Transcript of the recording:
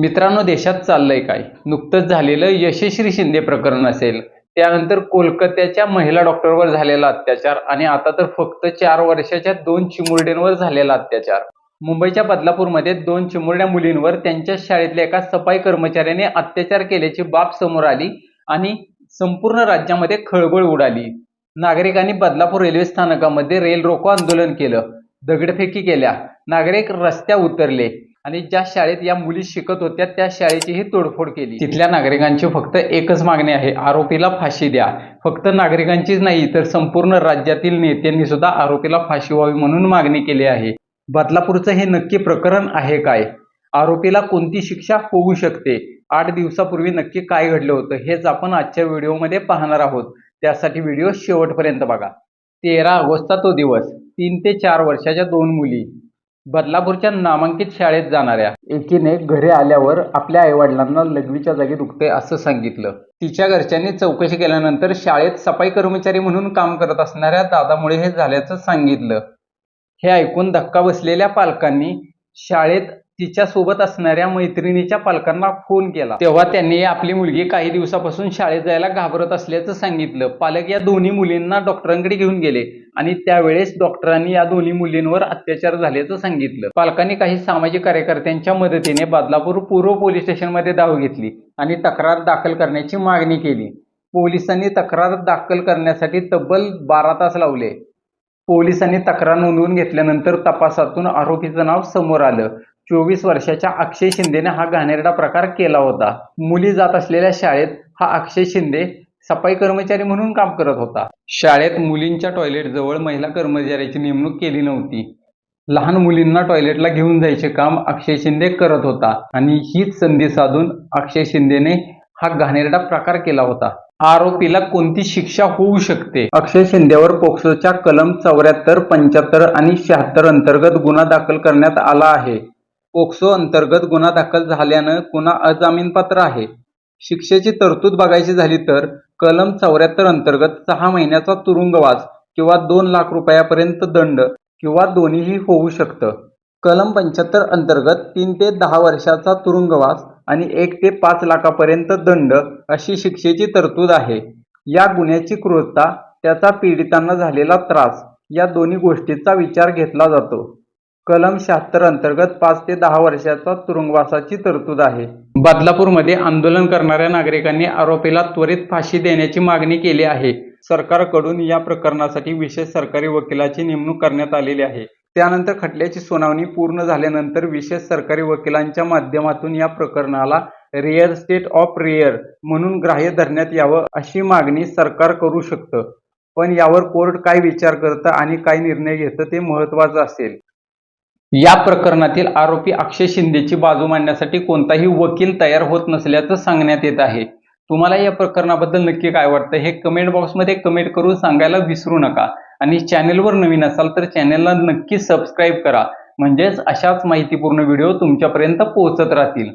मित्रांनो देशात चाललंय काय? नुकतंच झालेलं यशस्वी शिंदे प्रकरण असेल. त्यानंतर कोलकात्याच्या महिला डॉक्टरवर झालेला अत्याचार आणि आता तर फक्त चार वर्षाच्या दोन चिमुरड्यांवर झालेला अत्याचार. मुंबईच्या बदलापूरमध्ये दोन चिमुरड्या मुलींवर त्यांच्या शाळेतल्या एका सफाई कर्मचाऱ्याने अत्याचार केल्याची बाब समोर आली आणि संपूर्ण राज्यामध्ये खळबळ उडाली. नागरिकांनी बदलापूर रेल्वे स्थानकामध्ये रेल रोको आंदोलन केलं. दगडफेकी केल्या. नागरिक रस्त्या उतरले. आणि ज्या शाळेत या मुली शिकत होत्या त्या शाळेचीही तोडफोड केली. तिथल्या नागरिकांची फक्त एकच मागणी आहे आरोपीला फाशी द्या. फक्त नागरिकांचीच नाही तर संपूर्ण राज्यातील नेत्यांनी सुद्धा आरोपीला फाशी व्हावी म्हणून मागणी केली आहे. बदलापूरचं हे नक्की प्रकरण आहे काय? आरोपीला कोणती शिक्षा होऊ शकते? आठ दिवसापूर्वी नक्की काय घडलं होतं हेच आपण आजच्या व्हिडिओमध्ये पाहणार आहोत. त्यासाठी व्हिडिओ शेवटपर्यंत बघा. तेरा ऑगस्टचा तो दिवस तीन ते चार वर्षाच्या दोन मुली. बदलापूरच्या नामांकित शाळेत जाणाऱ्या एकीने घरी आल्यावर आपल्या आईवडिलांना लघवीच्या जागी दुखते असं सांगितलं. तिच्या घरच्यांनी चौकशी केल्यानंतर शाळेत सफाई कर्मचारी म्हणून काम करत असणाऱ्या दादामुळे हे झाल्याचं सांगितलं. हे ऐकून धक्का बसलेल्या पालकांनी शाळेत तिच्या सोबत असणाऱ्या मैत्रिणीच्या पालकांना फोन केला. तेव्हा त्यांनी आपली मुलगी काही दिवसापासून शाळेत जायला घाबरत असल्याचं सांगितलं. पालक या दोन्ही मुलींना डॉक्टरांकडे घेऊन गेले. आणि त्यावेळेस डॉक्टरांनी या दोन्ही मुलींवर अत्याचार झाल्याचं सांगितलं. पालकांनी काही सामाजिक कार्यकर्त्यांच्या मदतीने बदलापूर पूर्व पोलीस स्टेशनमध्ये धाव घेतली आणि तक्रार दाखल करण्याची मागणी केली. पोलिसांनी तक्रार दाखल करण्यासाठी तब्बल बारा तास लावले. पोलिसांनी तक्रार नोंदवून घेतल्यानंतर तपासातून आरोपीचं नाव समोर आलं. चोवीस वर्षाच्या अक्षय शिंदेने हा घाणेरडा प्रकार केला होता. मुली जात असलेल्या शाळेत हा अक्षय शिंदे सफाई कर्मचारी म्हणून काम करत होता. शाळेत मुलींच्या टॉयलेट जवळ महिला कर्मचाऱ्याची नेमणूक केली नव्हती. लहान मुलींना टॉयलेटला घेऊन जायचे काम अक्षय शिंदे करत होता आणि हीच संधी साधून अक्षय शिंदेने हा घाणेरडा प्रकार केला होता. आरोपीला कोणती शिक्षा होऊ शकते? अक्षय शिंदेवर पोक्सोच्या कलम चौऱ्याहत्तर पंच्याहत्तर आणि शहात्तर अंतर्गत गुन्हा दाखल करण्यात आला आहे. पोक्सो अंतर्गत गुन्हा दाखल झाल्यानं गुन्हा अजामीनपात्र आहे? शिक्षेची तरतूद बघायची झाली तर कलम चौऱ्याहत्तर अंतर्गत सहा महिन्याचा तुरुंगवास किंवा दोन लाख रुपयापर्यंत दंड किंवा दोन्हीही होऊ शकतं. कलम पंच्याहत्तर अंतर्गत तीन ते दहा वर्षाचा तुरुंगवास आणि एक ते पाच लाखापर्यंत दंड अशी शिक्षेची तरतूद आहे. या गुन्ह्याची क्रूरता त्याचा पीडितांना झालेला त्रास या दोन्ही गोष्टीचा विचार घेतला जातो. कलम शहात्तर अंतर्गत पाच ते दहा वर्षाचा तुरुंगवासाची तरतूद आहे. बदलापूरमध्ये आंदोलन करणाऱ्या नागरिकांनी आरोपीला त्वरित फाशी देण्याची मागणी केली आहे. सरकारकडून या प्रकरणासाठी विशेष सरकारी वकिलाची नेमणूक करण्यात आलेली आहे. त्यानंतर खटल्याची सुनावणी पूर्ण झाल्यानंतर विशेष सरकारी वकिलांच्या माध्यमातून या प्रकरणाला रिअल स्टेट ऑफ रेअर म्हणून ग्राह्य धरण्यात यावं अशी मागणी सरकार करू शकतं. पण यावर कोर्ट काय विचार करतं आणि काय निर्णय घेतं ते महत्वाचं असेल. या प्रकरणातील आरोपी अक्षय शिंदेची बाजू मांडण्यासाठी कोणताही वकील तयार होत नसल्याचं सांगण्यात येत आहे. तुम्हाला या प्रकरणाबद्दल नक्की काय वाटतं हे कमेंट बॉक्समध्ये कमेंट करून सांगायला विसरू नका. आणि चॅनेलवर नवीन असाल तर चॅनेलला नक्की सबस्क्राईब करा. म्हणजेच अशाच माहितीपूर्ण व्हिडिओ तुमच्यापर्यंत पोहोचत राहतील.